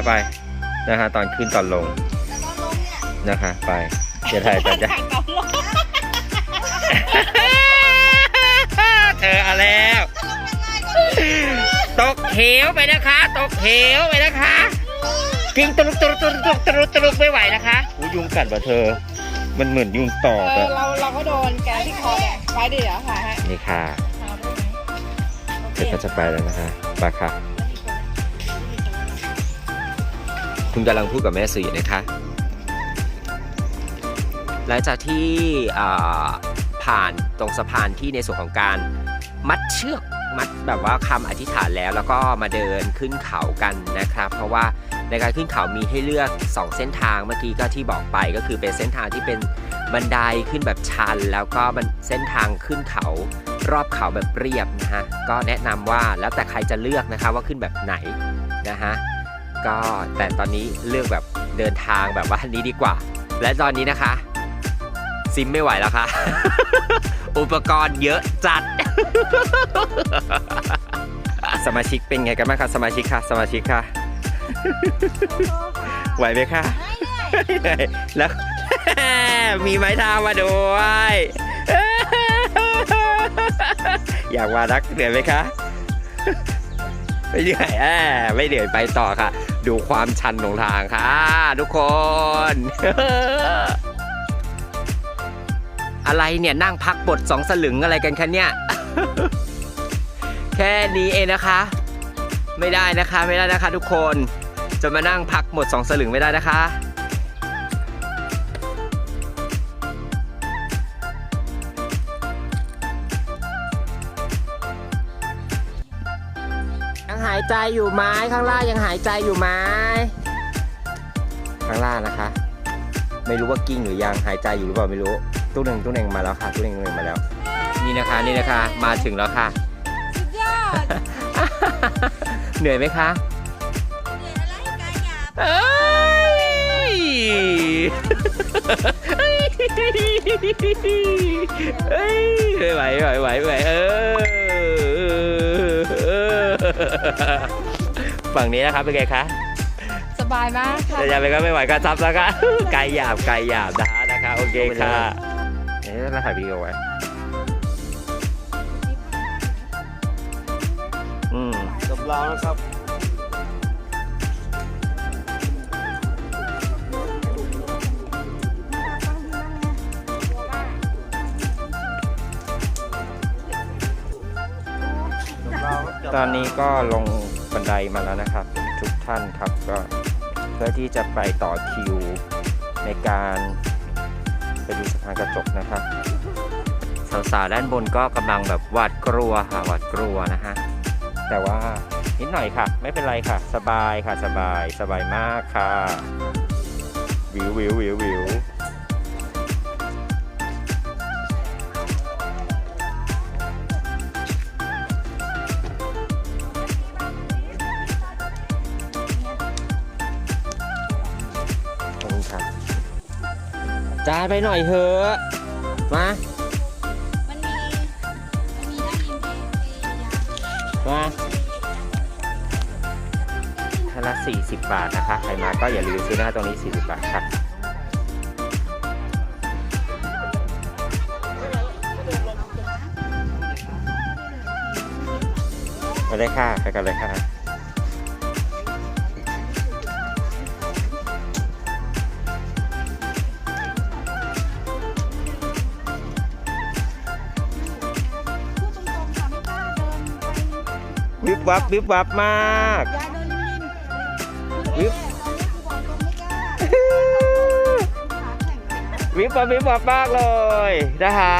นะคะไปนะคะตอนขึ้นตอนลงแล้วก็ลงเนี่ยนะคะไปจะถ่ายจะจะเธอเอาแล้ว ตกเหวไปนะคะ ตกเหวไปนะคะกิ้งตรุกตรุกตรุกตรุกตรุกตรุกไม่ไหวนะคะอุยยุงกัดว่ะเธอ มันเหมือนยุงตอเอบออะเราเราก็โดนแกที่คอเนี่ยไปดิเดี๋ยวถ่ายให้นี่ค่ะเอาได้ไหมโอเคเดี๋ยวก็จะไปแล้วนะคะไปค่ะ คุณกำลังพูดกับแม่สีนะคะ หลังจากที่ผ่านตรงสะพานที่ในส่วนของการมัดเชือกมัดแบบว่าคำอธิษฐานแล้วแล้วก็มาเดินขึ้นเขากันนะครับ เพราะว่าในการขึ้นเขามีให้เลือก 2 เส้นทางเมื่อกี้ก็ที่บอกไปก็คือเป็นเส้นทางที่เป็นบันไดขึ้นแบบชัน แล้วก็บันเส้นทางขึ้นเขารอบเขาแบบเรียบนะฮะก็แนะนำว่าแล้วแต่ใครจะเลือกนะคะว่าขึ้นแบบไหนนะฮะ ก็แต่ตอนนี้เลือกแบบเดินทางแบบว่านี้ดีกว่า และตอนนี้นะคะ ซิมไม่ไหวแล้วค่ะ อุปกรณ์เยอะจัด สมาชิกเป็นไงกันบ้างคะสมาชิกคะสมาชิกคะไหวไหมคะแล้วมีไม้เท้ามาด้วยอยากมารักเหนื่อยไหมคะ ไม่เหนื่อยแอ่ไม่เหนื่อยไปต่อค่ะ ดูความชันของทางค่ะ ทุกคน อะไรเนี่ยนั่งพักบทสองสลึงอะไรกันคะเนี่ย แค่นี้เองนะคะ ไม่ได้นะคะไม่ได้นะคะ ทุกคนจะมานั่งพักหมดสองสลึงไม่ได้นะคะ หายใจอยู่ไหมข้างล่างยังหายใจอยู่ไหมข้างล่างนะคะ ไม่รู้ว่ากิ้งหรือยังหายใจอยู่หรือเปล่าไม่รู้ตู้หนึ่งตู้หนึ่งมาแล้วค่ะตู้หนึ่งตู้หนึ่งมาแล้ว นี่นะคะนี่นะคะมาถึงแล้วค่ะ สุดยอดเหนื่อยไหมคะเหนื่อยอะไรกายหยาบเอ้ยเอ้ยไหวไหวไหวไหวเออเออ ฝั่งนี้นะครับเป็นไงคะสบายมากค่ะแต่ยังไงก็ไม่ไหวก็ซับแล้วค่ะไกลหยาบไกลหยาบนะคะนะคะโอเคค่ะเดี๋ยวเราถ่ายวีดีโอไว้อืม กับเรานะครับ ตอนนี้ก็ลงบันไดมาแล้วนะครับ ทุกท่านครับก็เพื่อที่จะไปต่อคิวในการไปดูสะพานกระจกนะครับสาวๆด้านบนก็กำลังแบบหวาดกลัวค่ะหวาดกลัวนะฮะแต่ว่านิดหน่อยค่ะ ไม่เป็นไรค่ะ สบายค่ะสบายสบายมากค่ะวิววิววิววิว จานไปหน่อยเถอะมามันมีมันมีด้านอินเดียมาท่านละ40 บาทนะคะ ใครมาก็อย่าลืมซื้อนะคะตรงนี้ 40 บาทค่ะไปเลยค่ะ ไปกันเลยค่ะ วิบวับวิบวับมากอย่าเดินริมๆวิบตอนนี้กูบอกตรงไม่กล้าขาแข็งนะวิบวับวิบวับมากเลยนะคะ